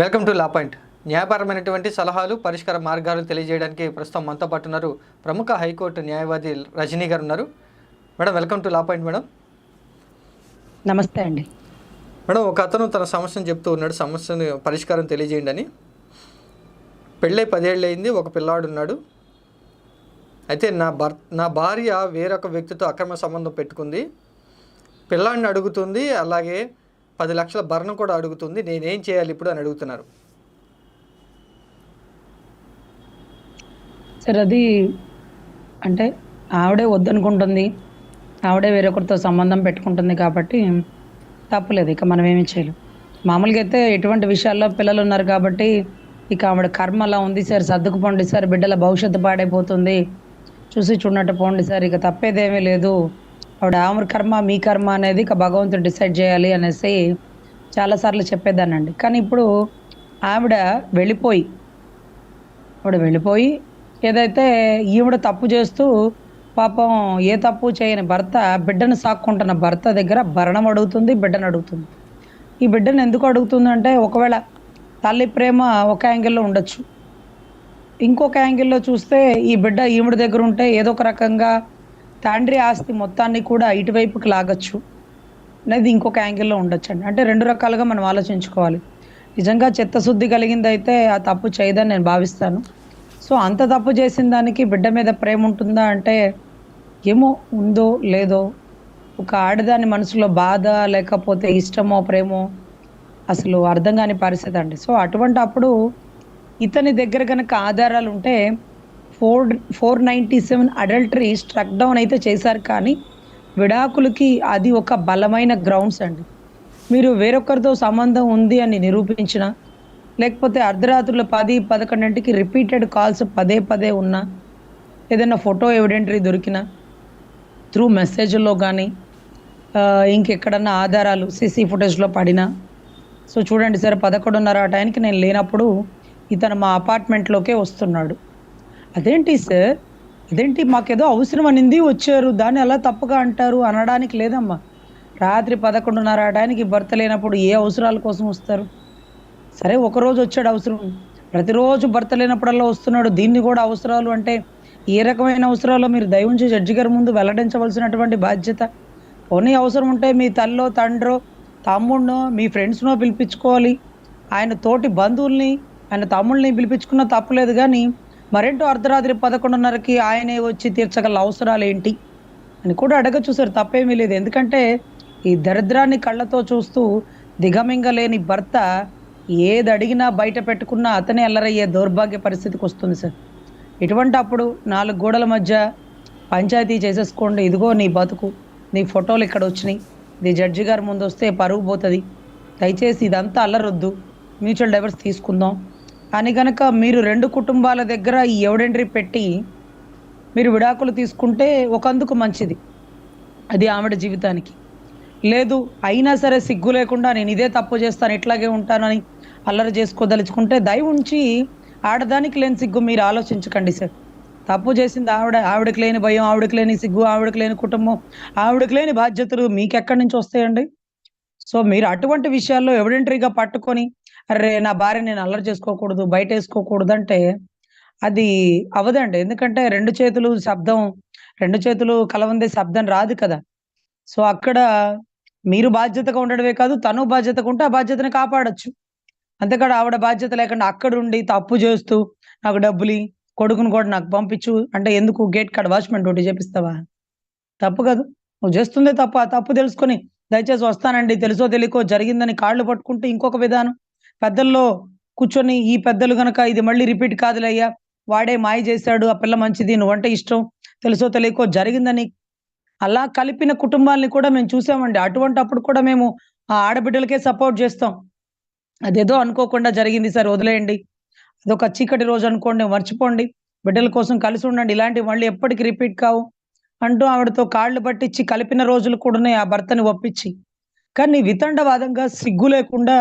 Welcome to law point. న్యాయపరమైనటువంటి సలహాలు పరిష్కార మార్గాలు తెలియజేయడానికి ప్రస్తుతం మనతో పాటు ఉన్నారు ప్రముఖ హైకోర్టు న్యాయవాది రజనీ గారు ఉన్నారు. Madam welcome to Law Point madam. నమస్తే అండి. మేడం ఒక అతను తన సమస్యను చెప్తూ ఉన్నాడు సమస్యను పరిష్కారం తెలియజేయండి అని. పెళ్ళై పదేళ్ళు అయింది ఒక పిల్లాడు ఉన్నాడు. అయితే నా భర్ నా భార్య వేరొక వ్యక్తితో అక్రమ సంబంధం పెట్టుకుంది. పిల్లాడిని అడుగుతుంది అలాగే పది లక్షల భరణం కూడా అడుగుతుంది. నేనేం చేయాలి ఇప్పుడు అని అడుగుతున్నారు. సార్ అది అంటే ఆవిడే వద్దనుకుంటుంది. ఆవిడే వేరొకరితో సంబంధం పెట్టుకుంటుంది కాబట్టి తప్పులేదు. ఇక మనం ఏమీ చేయలేం. మామూలుగా అయితే ఎటువంటి విషయాల్లో పిల్లలు ఉన్నారు కాబట్టి ఇక ఆవిడ కర్మ అలా ఉంది సార్. సర్దుకుపోండి సార్. బిడ్డల భవిష్యత్తు పాడైపోతుంది. చూసి చూడనట్టు పోండి సార్. ఇక తప్పేదేమీ లేదు. ఆవిడ ఆమె కర్మ మీ కర్మ అనేది ఇక భగవంతుడు డిసైడ్ చేయాలి అనేసి చాలాసార్లు చెప్పేదానండి కానీ ఇప్పుడు ఆవిడ వెళ్ళిపోయి ఆవిడ వెళ్ళిపోయి ఏదైతే ఈవిడ తప్పు చేస్తూ పాపం ఏ తప్పు చేయని భర్త బిడ్డను సాక్కుంటున్న భర్త దగ్గర భరణం అడుగుతుంది బిడ్డను అడుగుతుంది. ఈ బిడ్డను ఎందుకు అడుగుతుందంటే ఒకవేళ తల్లి ప్రేమ ఒక యాంగిల్లో ఉండొచ్చు. ఇంకొక యాంగిల్లో చూస్తే ఈ బిడ్డ ఈవిడ దగ్గర ఉంటే ఏదో ఒక రకంగా తండ్రి ఆస్తి మొత్తాన్ని కూడా ఇటువైపుకి లాగచ్చు. అనేది ఇంకొక యాంగిల్లో ఉండొచ్చండి. అంటే రెండు రకాలుగా మనం ఆలోచించుకోవాలి. నిజంగా చిత్తశుద్ధి కలిగింది అయితే ఆ తప్పు చేయదని నేను భావిస్తాను. సో అంత తప్పు చేసిన దానికి బిడ్డ మీద ప్రేమ ఉంటుందా అంటే ఏమో ఉందో లేదో ఒక ఆడదాని మనసులో బాధ లేకపోతే ఇష్టమో ప్రేమో అసలు అర్థం కాని పరిస్థితి అండి. సో అటువంటి అప్పుడు ఇతని దగ్గర కనుక ఆధారాలు ఉంటే four four ninety seven adultery struck down అయితే చేశారు కానీ విడాకులకి అది ఒక బలమైన గ్రౌండ్స్ అండి. మీరు వేరొకరితో సంబంధం ఉంది అని నిరూపించిన లేకపోతే అర్ధరాత్రులు పది పదకొండింటికి రిపీటెడ్ కాల్స్ పదే పదే ఉన్నా ఏదైనా ఫోటో ఎవిడెంటరీ దొరికినా త్రూ మెసేజ్లో కానీ ఇంకెక్కడన్నా ఆధారాలు సీసీ ఫుటేజ్లో పడినా సో చూడండి సార్ పదకొండున్నర ఆ టైంకి నేను లేనప్పుడు ఇతను మా అపార్ట్మెంట్లోకే వస్తున్నాడు. అదేంటి సార్? అదేంటి మాకేదో అవసరం అనింది వచ్చారు దాన్ని ఎలా తప్పగా అంటారు అనడానికి లేదమ్మా. రాత్రి పదకొండున్నర టైంకి భర్త లేనప్పుడు ఏ అవసరాల కోసం వస్తారు? సరే ఒకరోజు వచ్చాడు అవసరం. ప్రతిరోజు భర్త లేనప్పుడల్లా వస్తున్నాడు. దీన్ని కూడా అవసరాలు అంటే ఏ రకమైన అవసరాలు మీరు దయవుంచి జడ్జి గారి ముందు వెల్లడించవలసినటువంటి బాధ్యత. పోనీ అవసరం ఉంటే మీ తల్లో తండ్రో తమ్ముడినో మీ ఫ్రెండ్స్నో పిలిపించుకోవాలి. ఆయన తోటి బంధువుల్ని ఆయన తమ్ముళ్ళని పిలిపించుకున్న తప్పలేదు కానీ మరేంటో అర్ధరాత్రి పదకొండున్నరకి ఆయనే వచ్చి తీర్చగల అవసరాలు ఏంటి అని కూడా అడగచ్చు సార్ తప్పేమీ లేదు. ఎందుకంటే ఈ దరిద్రాన్ని కళ్ళతో చూస్తూ దిగమింగలేని భర్త ఏది అడిగినా బయట పెట్టుకున్నా అతనే అల్లరయ్యే దౌర్భాగ్య పరిస్థితికి వస్తుంది సార్. ఇటువంటి అప్పుడు నాలుగు గోడల మధ్య పంచాయతీ చేసేసుకోండి. ఇదిగో నీ బతుకు నీ ఫోటోలు ఇక్కడ వచ్చినాయి. నీ జడ్జి గారి ముందు వస్తే పరుగు పోతుంది. దయచేసి ఇదంతా అల్లరొద్దు. మ్యూచువల్ డైవర్స్ తీసుకుందాం. అని కనుక మీరు రెండు కుటుంబాల దగ్గర ఈ ఎవిడెంటరీ పెట్టి మీరు విడాకులు తీసుకుంటే ఒకందుకు మంచిది. అది ఆవిడ జీవితానికి. లేదు అయినా సరే సిగ్గు లేకుండా నేను ఇదే తప్పు చేస్తాను ఇట్లాగే ఉంటానని అల్లరి చేసుకోదలుచుకుంటే దయ ఉంచి ఆడదానికి లేని సిగ్గు మీరు ఆలోచించకండి సార్. తప్పు చేసింది ఆవిడ ఆవిడకి లేని భయం ఆవిడకి లేని సిగ్గు ఆవిడకి లేని కుటుంబం ఆవిడకి లేని బాధ్యతలు మీకెక్కడి నుంచి వస్తాయండి? సో మీరు అటువంటి విషయాల్లో ఎవిడెంటరీగా పట్టుకొని అరే నా భార్య నేను అల్లరి చేసుకోకూడదు బయట వేసుకోకూడదు అంటే అది అవదండి. ఎందుకంటే రెండు చేతులు శబ్దం రెండు చేతులు కలవందే శబ్దం రాదు కదా. సో అక్కడ మీరు బాధ్యతగా ఉండడమే కాదు తను బాధ్యతగా ఉంటే ఆ బాధ్యతని కాపాడొచ్చు. అంతేకాదు ఆవిడ బాధ్యత లేకుండా అక్కడ ఉండి తప్పు చేస్తూ నాకు డబ్బులు కొడుకును కొడుకుని కూడా నాకు పంపించు అంటే ఎందుకు గేట్ కాడ వాచ్మెన్ డ్యూటీ చేపిస్తావా? తప్పు కాదు. నువ్వు చేస్తుందే తప్పు ఆ తప్పు తెలుసుకొని దయచేసి వస్తానండి తెలుసో తెలియకో జరిగిందని కాళ్ళు పట్టుకుంటే ఇంకొక విధానం. పెద్దల్లో కూర్చొని ఈ పెద్దలు గనక ఇది మళ్ళీ రిపీట్ కాదులయ్యా వాడే మాయ చేశాడు ఆ పిల్ల మంచిది నువ్వంటే ఇష్టం తెలుసో తెలియకో జరిగిందని. అలా కలిపిన కుటుంబాలని కూడా మేము చూసామండి. అటువంటి అప్పుడు కూడా మేము ఆ ఆడబిడ్డలకే సపోర్ట్ చేస్తాం. అదేదో అనుకోకుండా జరిగింది సార్ వదిలేయండి. అదొక చీకటి రోజు అనుకోండి మర్చిపోండి. బిడ్డల కోసం కలిసి ఉండండి. ఇలాంటివి మళ్ళీ ఎప్పటికీ రిపీట్ కావు. అంటూ ఆవిడతో కాళ్ళు పట్టించి కలిపిన రోజులు కూడా ఉన్నాయి ఆ భర్తని ఒప్పించి. కానీ వితండవాదంగా సిగ్గు లేకుండా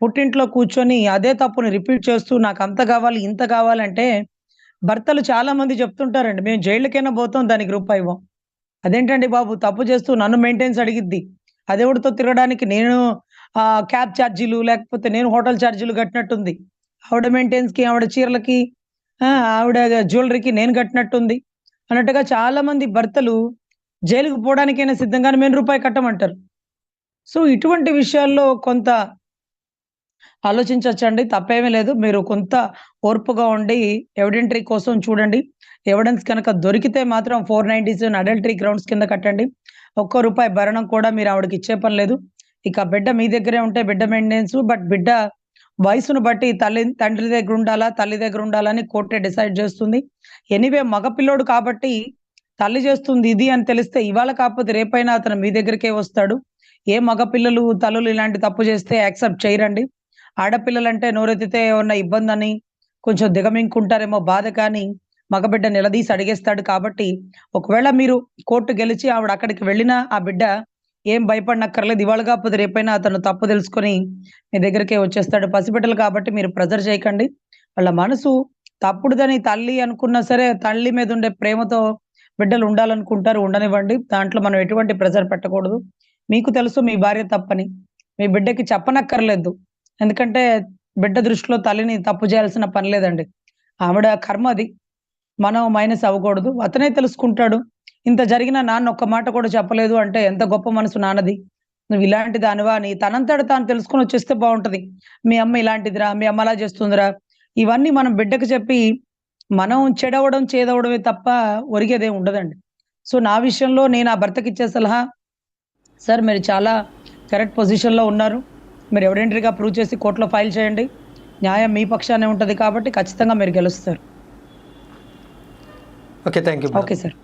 పుట్టింట్లో కూర్చొని అదే తప్పుని రిపీట్ చేస్తూ నాకు అంత కావాలి ఇంత కావాలంటే భర్తలు చాలా మంది చెప్తుంటారండి మేము జైళ్ళకైనా పోతాం దానికి రూపాయి ఇవ్వం. అదేంటండి బాబు తప్పు చేస్తూ నన్ను మెయింటెన్స్ అడిగిద్ది. అదేవుడితో తిరగడానికి నేను ఆ, క్యాబ్ ఛార్జీలు లేకపోతే నేను హోటల్ ఛార్జీలు కట్టినట్టుంది. ఆవిడ మెయింటెన్స్కి ఆవిడ చీరలకి ఆవిడ జ్యువెలరీకి నేను కట్టినట్టుంది. అన్నట్టుగా చాలా మంది భర్తలు జైలుకు పోవడానికైనా సిద్ధంగానే మేము రూపాయి కట్టమంటారు. సో ఇటువంటి విషయాల్లో కొంత ఆలోచించవచ్చండి తప్పేమీ లేదు. మీరు కొంత ఓర్పుగా ఉండి ఎవిడెంటరీ కోసం చూడండి. ఎవిడెన్స్ కనుక దొరికితే మాత్రం four ninety seven adultery grounds కింద కట్టండి. ఒక్క రూపాయి భరణం కూడా మీరు ఆవిడకి ఇచ్చే పని లేదు. ఇక బిడ్డ మీ దగ్గరే ఉంటే బిడ్డ మెయింటెనెన్స్ బట్ బిడ్డ వయసును బట్టి తల్లి తండ్రి దగ్గర ఉండాలా తల్లి దగ్గర ఉండాలని కోర్టే డిసైడ్ చేస్తుంది. ఎనీవే మగపిల్లోడు కాబట్టి తల్లి చేస్తుంది ఇది అని తెలిస్తే ఇవాళ కాకపోతే రేపైనా అతను మీ దగ్గరికే వస్తాడు. ఏ మగపిల్లలు తల్లులు ఇలాంటి తప్పు చేస్తే యాక్సెప్ట్ చేయరండి. ఆడపిల్లలంటే నోరెత్తితే ఉన్న ఇబ్బంది అని కొంచెం దిగమింకుంటారేమో బాధ కానీ మగబిడ్డ నిలదీసి అడిగేస్తాడు కాబట్టి ఒకవేళ మీరు కోర్టు గెలిచి ఆవిడ అక్కడికి వెళ్ళినా ఆ బిడ్డ ఏం భయపడనక్కర్లేదు. ఇవాళ కాకపోతే రేపైనా అతను తప్పు తెలుసుకొని మీ దగ్గరికే వచ్చేస్తాడు. పసిబిడ్డలు కాబట్టి మీరు ప్రెజర్ చేయకండి. వాళ్ళ మనసు తప్పుడుదని తల్లి అనుకున్నా సరే తల్లి మీద ఉండే ప్రేమతో బిడ్డలు ఉండాలనుకుంటారు. ఉండనివ్వండి. దాంట్లో మనం ఎటువంటి ప్రెజర్ పెట్టకూడదు. మీకు తెలుసు మీ భార్య తప్పని. మీ బిడ్డకి చెప్పనక్కర్లేదు. ఎందుకంటే బిడ్డ దృష్టిలో తల్లిని తప్పు చేయాల్సిన పని లేదండి. ఆవిడ కర్మ అది. మనం మైనస్ అవ్వకూడదు. అతనే తెలుసుకుంటాడు. ఇంత జరిగిన నాన్న ఒక్క మాట కూడా చెప్పలేదు అంటే ఎంత గొప్ప మనసు నాన్నది. నువ్వు ఇలాంటి దానివా? అని తనంతట తాను తెలుసుకొని వచ్చేస్తే బాగుంటది. మీ అమ్మ ఇలాంటిదిరా? మీ అమ్మ అలా చేస్తుందిరా? ఇవన్నీ మనం బిడ్డకు చెప్పి మనం చెడవడం చేదవడమే తప్ప ఒరిగేదేం ఉండదండి. సో నా విషయంలో నేను ఆ భర్తకి ఇచ్చే సలహా సార్ మీరు చాలా కరెక్ట్ పొజిషన్లో ఉన్నారు. మీరు ఎవిడెంటరీగా ప్రూవ్ చేసి కోర్టులో ఫైల్ చేయండి. న్యాయం మీ పక్షానే ఉంటుంది కాబట్టి ఖచ్చితంగా మీరు గెలుస్తారు. Okay thank you okay sir